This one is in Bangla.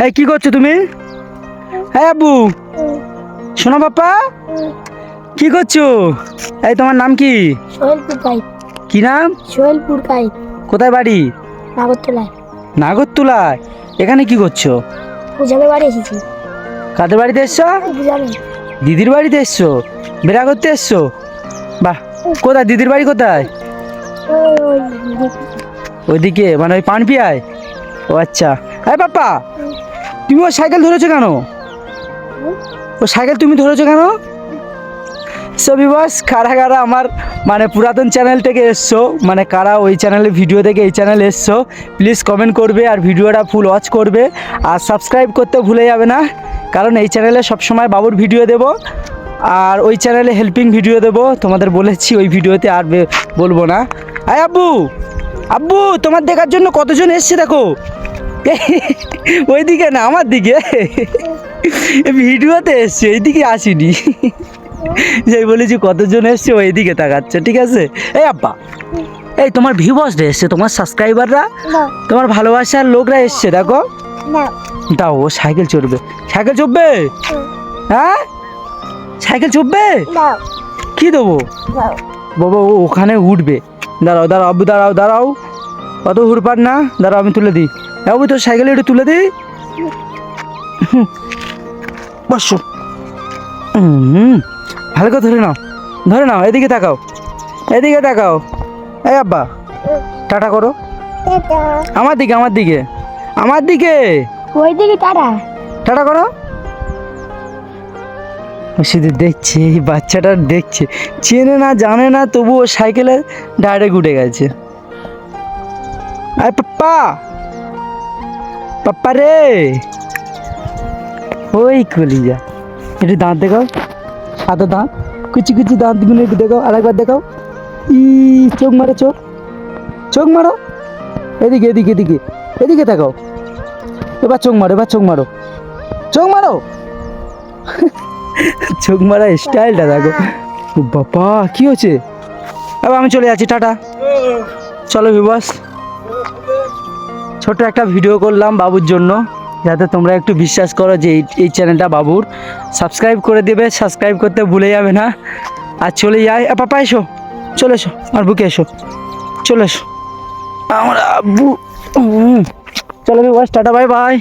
হ্যাঁ কি করছ তুমি? হ্যাঁ আব্বু। শোনো বাপ্পা। কি করছ? এই তোমার নাম কি? সোহেলপুর কি নাম? সোহেলপুর কোথায় বাড়ি? নাগরতলায়। নাগরতলায়? এখানে কি করছ? বাড়ি এসেছি। কাদের বাড়িতে এসছো? দিদির বাড়িতে এসছো? বেড়া করতে এসছো? বাহ কোথায়? দিদির বাড়ি কোথায়? ওই ওই দিক- ওইদিকে মানে ওই পানপিয়ায়? ও আচ্ছা। আরে পাপ্পা তুমি ও সাইকেল ধরেছো কেন? ও সাইকেল তুমি ধরেছো কেন? সবই বস কারা কারা আমার মানে পুরাতন চ্যানেল থেকে এসছো মানে কারা ওই চ্যানেলে ভিডিও থেকে এই চ্যানেলে এসছো প্লিজ কমেন্ট করবে আর ভিডিওটা ফুল ওয়াচ করবে। আর সাবস্ক্রাইব করতে ভুলে যাবে না কারণ এই চ্যানেলে সবসময় বাবুর ভিডিও দেব আর ওই চ্যানেলে হেল্পিং ভিডিও দেব। তোমাদের বলেছি ওই ভিডিওতে আর বলব না। আয় আব্বু! আব্বু তোমার দেখার জন্য কতজন এসছে দেখো? ওইদিকে না আমার দিকে। ভিডিওতে এসছে এইদিকে আসিনি। যাই বলেছি কতজন এসছে ওইদিকে তাকাচ্ছে ঠিক আছে? এই আব্বা এই তোমার ভিউয়ার্সরা এসছে তোমার সাবস্ক্রাইবাররা তোমার ভালোবাসার লোকরা এসছে দেখো। দাও ও সাইকেল চড়বে। সাইকেল চড়বে? হ্যাঁ? সাইকেল চড়বে? কি দেবো? বাবা ও ওখানে উঠবে। দাঁড়াও দাঁড়াও আব্বু দাঁড়াও দাঁড়াও। অত হুড়পাট না দাঁড়াও আমি তুলে দিই। হ্যাঁ আব্বু তোর সাইকেলে একটু তুলে দিই। বসো হুম ভালো করে ধরে নাও। ধরে নাও এদিকে তাকাও। এদিকে তাকাও। এই আব্বা টাটা করো। আমার দিকে আমার দিকে। আমার দিকে। ওই দিকে তারা টাটা করো। শুধু দেখছে এই বাচ্চাটা দেখছে। চেনে না জানে না তবু ও সাইকেলে ডাইরেক্ট উঠে গেছে। আয় পাপ্পা। পাপ্পা রে। ওই কলিজা। একটু দাঁত দেখাও। সাদা দাঁত। কুচি কুচি দাঁতগুলো একটু দেখাও। আরেকবার দেখাও। ই, চোখ মারো, চোখ। চোখ মারো। এদিকে এদিকে এদিকে। এদিকে তাকাও এবার চোখ মারো, এবার চোখ মারো। চোখ মারো। চোখ মারা স্টাইলটা দেখো। বাবা, কি হচ্ছে? এবার আমি চলে যাচ্ছি, টাটা। চলো বিবাস ছোট একটা ভিডিও করলাম বাবুর জন্য, যাতে তোমরা একটু বিশ্বাস করো যে এই চ্যানেলটা বাবুর। সাবস্ক্রাইব করে দেবে সাবস্ক্রাইব করতে ভুলে যাবে না। আর চলে যাই পাপা, এসো। চলে এসো আর বুকে এসো। চলে এসো। আমার আব্বু চলো বিবাস টাটা বাই বাই